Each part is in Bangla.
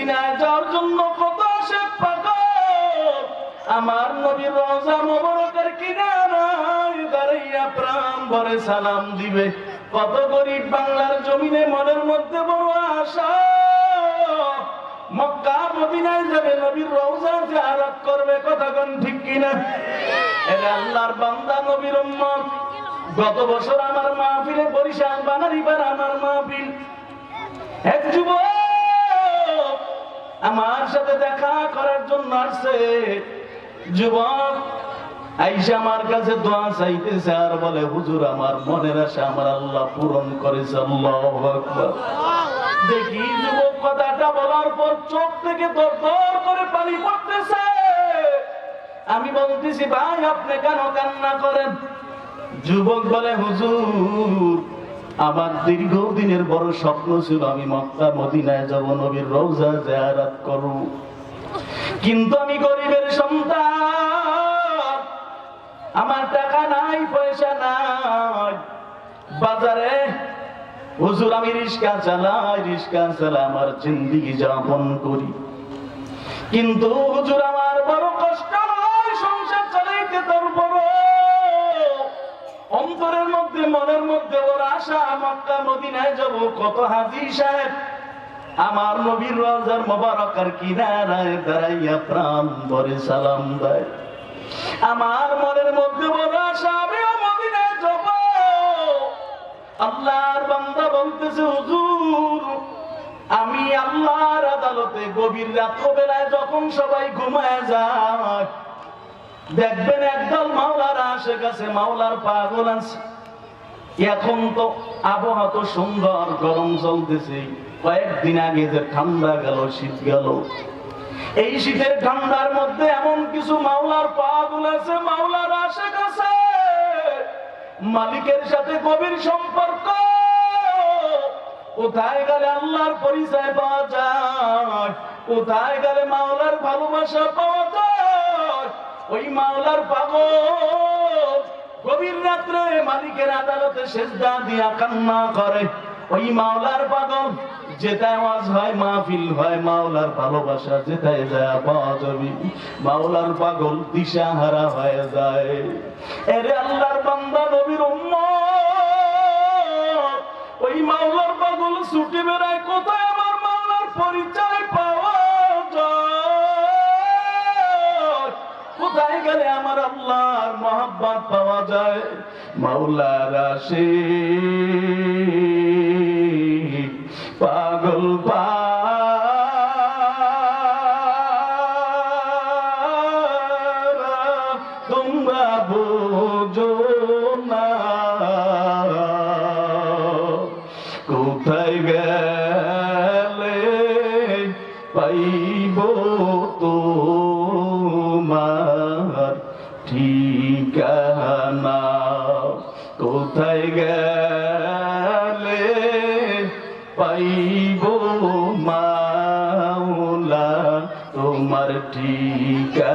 মদিনায় যাওয়ার জন্য কত সে পাগল? আমার নবীর রওজা মোবারকের কিনারায় দাঁড়াইয়া প্রাণ ভরে সালাম দিবে। কত গরিব বাংলার জমিনে মনের মধ্যে বড় আশা। মক্কা, মদিনায় যাবে নবীর রওজা জিয়ারত করবে, কথা কোন ঠিক কিনা? এর আল্লাহর বান্দা নবীর উম্মত। গত বছর আমার মাহফিলে বরিশাল বানারিবার আমার মাহফিল। এক যুবক আমার সাথে দেখা করার জন্য আসছে। যুবক, আইসা আমার কাছে দোয়া চাইতেছে আর বলে, হুজুর, আমার মনের আশা আমার আল্লাহ পূরণ করেছে, আল্লাহু দেখি যুবক, কথাটা বলার পর চোখ থেকে দর দর করে পানি পড়তেছে। আমি বলতেছি, ভাই, আপনি কেন কান্না করেন? যুবক বলে, হুজুর আমার দীর্ঘদিনের বড় স্বপ্ন ছিল আমি মক্কা, মদিনায় যাব, নবীর রওজা জিয়ারত করব। কিন্তু আমি গরিবের সন্তান, আমার টাকা নাই, পয়সা নাই। বাজারে, হুজুর, আমি রিস্কা চালাই রিস্কা চালাই আমার জিন্দিগি যাপন করি। কিন্তু হুজুর, আমার বড় কষ্ট হয়, সংসার চালাইতে তোর মধ্যে মনের মধ্যে ওর আশা, মক্কা, মদিনায় যাব, কত হাজি সাহেব? আমার নবীর রাজার মোবারকার কিনারায় দাঁড়াইয়া প্রাণ ভরে সালাম দেয়। আমার মনের মধ্যে বড় আশা, আমিও মদিনায় যাব। আল্লাহর বান্দা বলতেছে, হুজুর, আমি আল্লাহর আদালতে গভীর যখন সবাই ঘুমায় যায়, দেখবেন একদল মাওলার আশেপাশে মাওলার পাগল আছে। এখন তো আবহাওয়া তো সুন্দর, গরম চলতেছে। কয়েকদিন আগে যে ঠান্ডা গেল, শীত গেল। এই শীতের ঠান্ডার মধ্যে এমন কিছু মাওলার পাগল আছে, মাওলার আশেপাশে মালিকের সাথে গভীর সম্পর্ক। কোথায় গেলে আল্লাহর পরিচয় পাওয়া যায়? কোথায় গেলে মাওলার ভালোবাসা পাওয়া যায়? ওই মাওলার পাগল গভীর রাত্রে মালিকের আদালতে সেজদা দিয়া কান্না করে। ওই মাওলার পাগল, যেটায় আওয়াজ হয়, মাহফিল হয়, মাওলার ভালোবাসা যেটায় যায় পাওয়া মাওলার পাগল দিশাহারা হয়ে যায়। এরে আল্লাহর বান্দা নবীর উম্মত, ওই মাওলার পাগল ছুটে বেড়ায় কোথায়? গেলে আমার আল্লাহর মহাব্বত পাওয়া যায়। মাওলার আসে পাগল না। কোথায় গেলে তোমার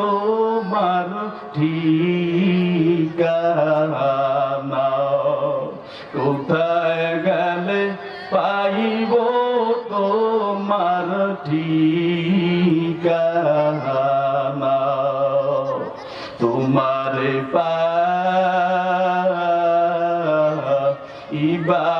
তোমার ঠিকানা। কোথায় গেলে পাইব তোমার ঠিকানা? তোমার পা ইবারাশে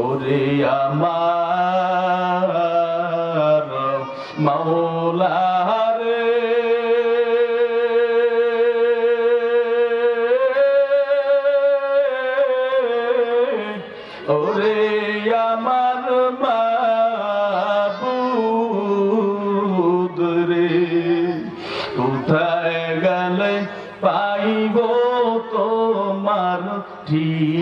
ওরে আমার মৌলারে ওরে আমার মাবুদ রে কোথায় গেলে পাইব তোমার ঠিকানা?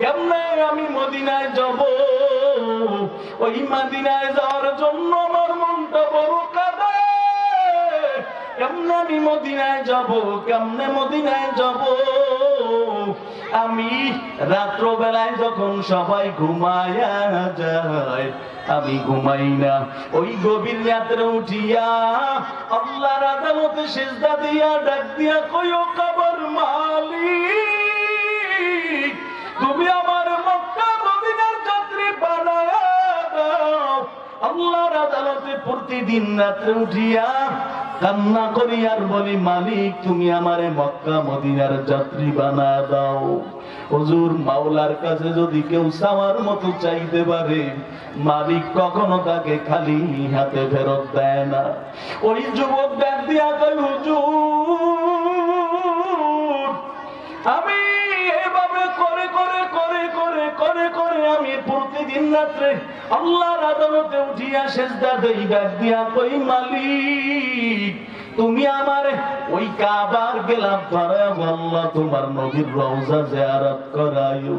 কেমনে আমি মদিনায় যাব? ওই মদিনায় যাওয়ার জন্য আমার মনটা বড় কাঁদে। কেমনে আমি মদিনায় যাব? কেমনে মদিনায় যাব? আমি রাত্র বেলায় যখন সবাই ঘুমায়া যায়, আমি ঘুমাই না। ওই গভীর রাত্রে উঠিয়া আল্লাহর আদালতে সেজদা দিয়া, ডাক দিয়া কইও, কবর মালিক। আল্লাহর আদালতে প্রতিদিন উঠিয়া কান্না করি আর বলি, মালিক, তুমি আমারে মক্কা, মদিনার যাত্রী বানা দাও। হুজুর, মাওলার কাছে যদি কেউ সামার মতো চাইতে পারে, মালিক কখনো তাকে খালি হাতে ফেরত দেয় না। ওই যুবক ডাক দিয়া হুজুর, আমি করে করে আমি প্রতিদিন রাত্রে আল্লাহর আদালতে উঠিয়া শেষদা দেই ডাক দিয়া কই মালিক? তুমি আমার ওই কাবার গেলাম ধরে আল্লাহ তোমার নবীর রওজা জিয়ারত করাইও।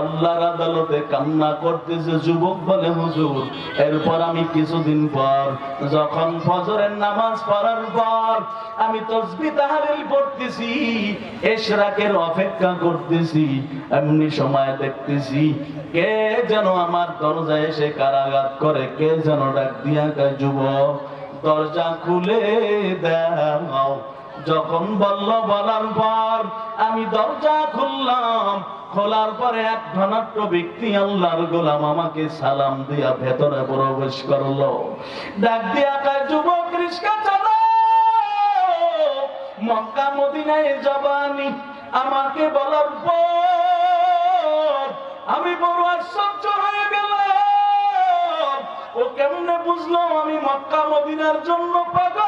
আল্লাহর আদালতে কান্না করতেছে যুবক বলে, হুজুর, এরপর আমি কিছুদিন পর যখন ফজরের নামাজ পড়ার পর আমি তসবি তাহারিল পড়তেছি, এশরাকের অপেক্ষা করতেছি, এমনি সময় দেখতেছি, কে যেন আমার দরজায় এসে কারাগাত করে, কে যেন ডাক দিয়া যুবক দরজা খুলে দাও যখন বলল, বলার পর আমি দরজা খুললাম, খোলার পরে এক ধনাট্য ব্যক্তি আল্লাহর গোলাম আমাকে সালাম দিয়া ভেতরে প্রবেশ করল। ডাক দিয়া কয়, যুবক রিস্কা চালাও। মক্কা, মদিনায় জবানি আমাকে বলার পর আমি বড় আশ্চর্য হয়ে গেলাম। ও কেমনে বুঝলাম আমি মক্কা মদিনার জন্য পাগল?